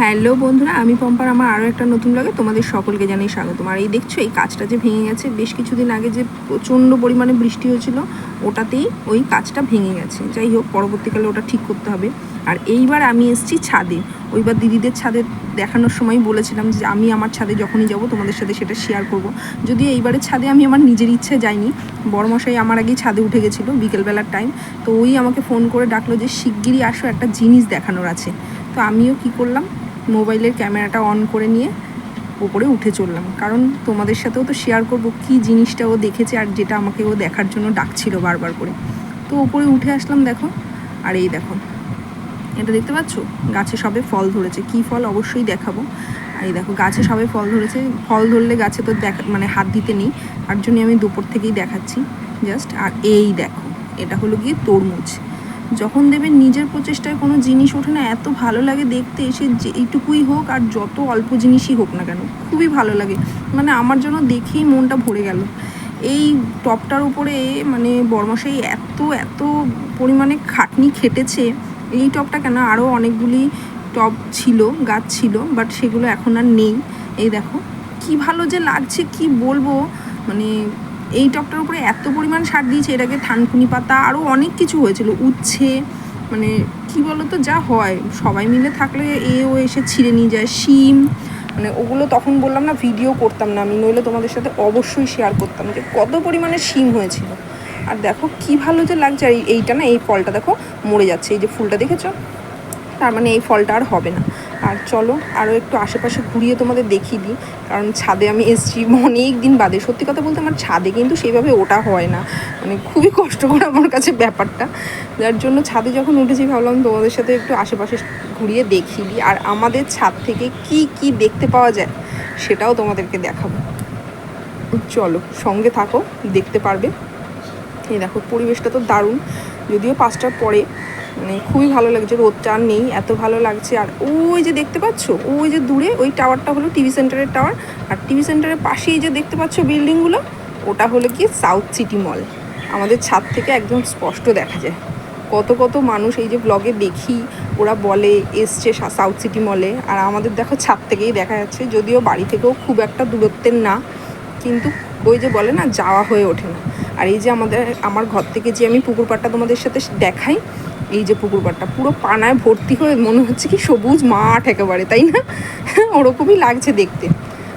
Hello বন্ধুরা, আমি পম্পার, আমার আরও একটা নতুন লাগে তোমাদের সকলকে জানাই স্বাগতম। আর এই দেখছ, এই কাজটা যে ভেঙে গেছে, বেশ কিছুদিন আগে যে প্রচণ্ড পরিমাণে বৃষ্টি হয়েছিল, ওটাতেই ওই কাজটা ভেঙে গেছে। যাই হোক, পরবর্তীকালে ওটা ঠিক করতে হবে। আর এইবার আমি এসেছি ছাদে। ওইবার দিদিদের ছাদে দেখানোর সময় বলেছিলাম যে, আমি আমার ছাদে যখনই যাব, তোমাদের সাথে সেটা শেয়ার করব। যদি এইবারের ছাদে আমি আমার নিজের ইচ্ছে যাইনি বড়মশাই আমার আগেই ছাদে উঠে গেছিল, বিকেলবেলার টাইম তো ওই আমাকে ফোন করে ডাকলো যে, শিগগিরই আসো, একটা জিনিস দেখানোর আছে। তো আমিও কি করলাম মোবাইলের ক্যামেরাটা অন করে নিয়ে ওপরে উঠে চললাম। কারণ তোমাদের সাথেও তো শেয়ার করব কি জিনিসটা ও দেখেছে আর যেটা আমাকে ও দেখার জন্য ডাকছিল বারবার করে। তো ওপরে উঠে আসলাম দেখো, আর এই দেখো। এটা দেখতে পাচ্ছ? গাছে সবে ফল ধরেছে। কি ফল? অবশ্যই দেখাবো। আর এই দেখো, গাছে সবে ফল ধরেছে। ফল ধরলে গাছে তো দেখা মানে হাত দিতে নেই। তার জন্য আমি দুপুর থেকেই দেখাচ্ছি। জাস্ট, আর এই দেখো, এটা হলো গিয়ে তরমুজ। যখন দেবেন নিজের প্রচেষ্টায় কোনো জিনিস ওঠে না, এত ভালো লাগে দেখতে এসে যে এইটুকুই হোক আর যত অল্প জিনিসই হোক না কেন, খুবই ভালো লাগে। মানে আমার জন্য দেখেই মনটা ভরে গেল। এই টপটার উপরে মানে বর্মশাই এত এত পরিমাণে খাটনি খেটেছে, এই টপটা কেন? আরও অনেকগুলি টপ ছিল, গাছ ছিল বাট সেগুলো এখন আর নেই। এই দেখো, কি ভালো যে লাগছে, কি বলব? মানে এই টপটার উপরে এত পরিমাণ সার দিয়েছে এটাকে থানকুনি পাতা আরও অনেক কিছু হয়েছিল, উচ্ছে মানে কি বলতো, যা হয়। সবাই মিলে থাকলে এও এসে ছিঁড়ে নিয়ে যায়, শিম মানে ওগুলো তখন বললাম না ভিডিও করতাম না আমি, নইলে তোমাদের সাথে অবশ্যই শেয়ার করতাম যে কত পরিমাণে শিম হয়েছিল। আর দেখো কি ভালো যে লাগছে, আর এই- এইটা না, এই ফলটা দেখো মরে যাচ্ছে, এই যে ফুলটা দেখেছ? তার মানে এই ফলটা আর হবে না। আর চলো আরও একটু আশেপাশে ঘুরিয়ে তোমাদের দেখিয়ে দিই। কারণ ছাদে আমি এসেছি অনেক দিন বাদে। সত্যি কথা বলতে আমার ছাদে কিন্তু সেইভাবে ওটা হয় না। মানে খুবই কষ্টকর আমার কাছে ব্যাপারটা। যার জন্য ছাদে যখন উঠেছি ভাবলাম তোমাদের সাথে একটু আশেপাশে ঘুরিয়ে দেখিয়ে দিই। আর আমাদের ছাদ থেকে কি কি দেখতে পাওয়া যায় সেটাও তোমাদেরকে দেখাবো। চলো সঙ্গে থাকো, দেখতে পারবে। এই দেখো, পরিবেশটা তো দারুণ। যদিও পাঁচটার পরে মানে খুবই ভালো লাগছে, রোদটা আর নেই, এত ভালো লাগছে। আর ওই যে দেখতে পাচ্ছ, ওই যে দূরে ওই টাওয়ারটা হলো টিভি সেন্টারের টাওয়ার। আর টিভি সেন্টারের পাশেই যে দেখতে পাচ্ছ বিল্ডিংগুলো, ওটা হলো কি সাউথ সিটি মল। আমাদের ছাদ থেকে একদম স্পষ্ট দেখা যায়। কত কত মানুষ এই যে ব্লগে দেখি, ওরা বলে, এসছে সাউথ সিটি মলে। আর আমাদের দেখো ছাদ থেকেই দেখা যাচ্ছে, যদিও বাড়ি থেকেও খুব একটা দূরত্বের না, কিন্তু ওই যে বলে না, যাওয়া হয়ে ওঠে না। আর এই যে আমাদের, আমার ঘর থেকে যে আমি পুকুর পাড়টা তোমাদের সাথে দেখাই এই যে পুকুর পাড়টা, পুরো পানায় ভর্তি হয়ে মনে হচ্ছে কি সবুজ মাঠ একেবারে, তাই না? ওরকমই লাগছে দেখতে।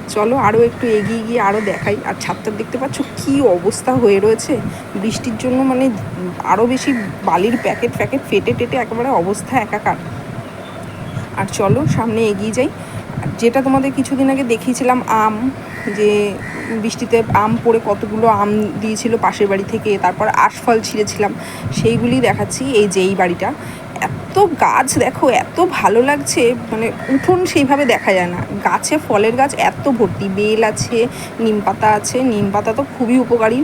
চলো আরও একটু এগিয়ে গিয়ে আরও দেখাই। আর ছাদটা দেখতে পাচ্ছ কি অবস্থা হয়ে রয়েছে। বৃষ্টির জন্য মানে আরও বেশি বালির প্যাকেট প্যাকেট ফেটে টেটে একেবারে অবস্থা একাকার। আর চলো সামনে এগিয়ে যাই। যেটা তোমাদের কিছুদিন আগে দেখিয়েছিলাম, আম, যে বৃষ্টিতে আম পড়ে কতগুলো আম দিয়েছিল পাশের বাড়ি থেকে, তারপর আশফল ছিঁড়েছিলাম, সেইগুলি দেখাচ্ছি এই যে এই বাড়িটা। এত গাছ দেখো, এত ভালো লাগছে মানে উঠোন সেইভাবে দেখা যায় না। গাছে ফলের গাছ এত ভর্তি, বেল আছে, নিম পাতা আছে, নিম পাতা তো খুবই উপকারী।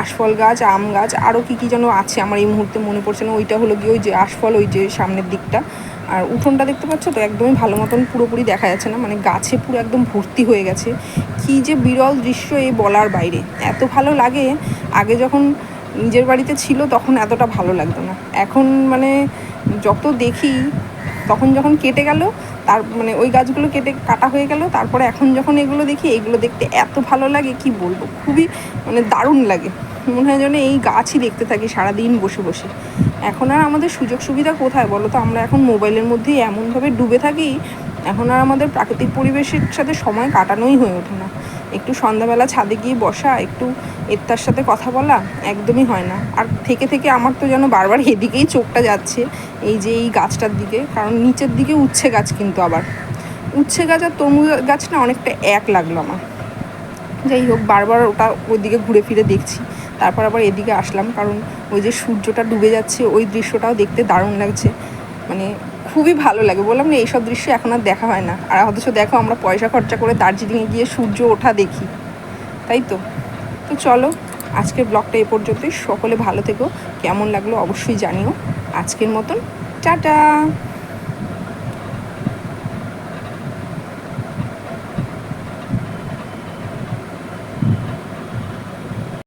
আশফল গাছ, আম গাছ, আরও কী কী যেন আছে, আমার এই মুহূর্তে মনে পড়ছে না, ওইটা হলো গিয়ে ওই যে আশফল, ওই যে সামনের দিকটা। আর উঠোনটা দেখতে পাচ্ছ তো? একদমই ভালো মতন পুরোপুরি দেখা যাচ্ছে না। মানে গাছে পুরো একদম ভর্তি হয়ে গেছে। কি যে বিরল দৃশ্য এই বলার বাইরে। এত ভালো লাগে, আগে যখন নিজের বাড়িতে ছিল তখন এতটা ভালো লাগতো না। এখন মানে যত দেখি তখন যখন কেটে গেল, তার মানে ওই গাছগুলো কেটে কাটা হয়ে গেল, তারপরে এখন যখন এগুলো দেখি, এগুলো দেখতে এত ভালো লাগে, কি বলব? খুবই মানে দারুণ লাগে। মনে হয় যেন এই গাছই দেখতে থাকি সারাদিন বসে বসে। এখন আর আমাদের সুযোগ সুবিধা কোথায় বলো তো? আমরা এখন মোবাইলের মধ্যেই এমনভাবে ডুবে থাকি এখন আর আমাদের প্রাকৃতিক পরিবেশের সাথে সময় কাটানোই হয়ে ওঠে না। একটু সন্ধ্যাবেলা ছাদে গিয়ে বসা, একটু এর সাথে কথা বলা একদমই হয় না। আর থেকে থেকে আমার তো যেন বারবার এদিকেই চোখটা যাচ্ছে, এই যে এই গাছটার দিকে, কারণ নিচের দিকে উচ্ছে গাছ কিন্তু আবার। উচ্ছে গাছ আর তরমুজ গাছ না অনেকটা এক লাগল আমার। যাই হোক, বারবার ওটা ওইদিকে ঘুরে ফিরে দেখছি। তারপর আবার এদিকে আসলাম, কারণ ওই যে সূর্যটা ডুবে যাচ্ছে, ওই দৃশ্যটাও দেখতে দারুণ লাগছে। মানে খুবই ভালো লাগে। বললাম না, এইসব দৃশ্য এখন আর দেখা হয় না। আর অথচ দেখো আমরা পয়সা খরচা করে দার্জিলিংয়ে গিয়ে সূর্য ওঠা দেখি। তাই তো? তো চলো, আজকের ব্লগটা এ পর্যন্তই। সকলে ভালো থেকো। কেমন লাগল অবশ্যই জানিও। আজকের মতন, টাটা!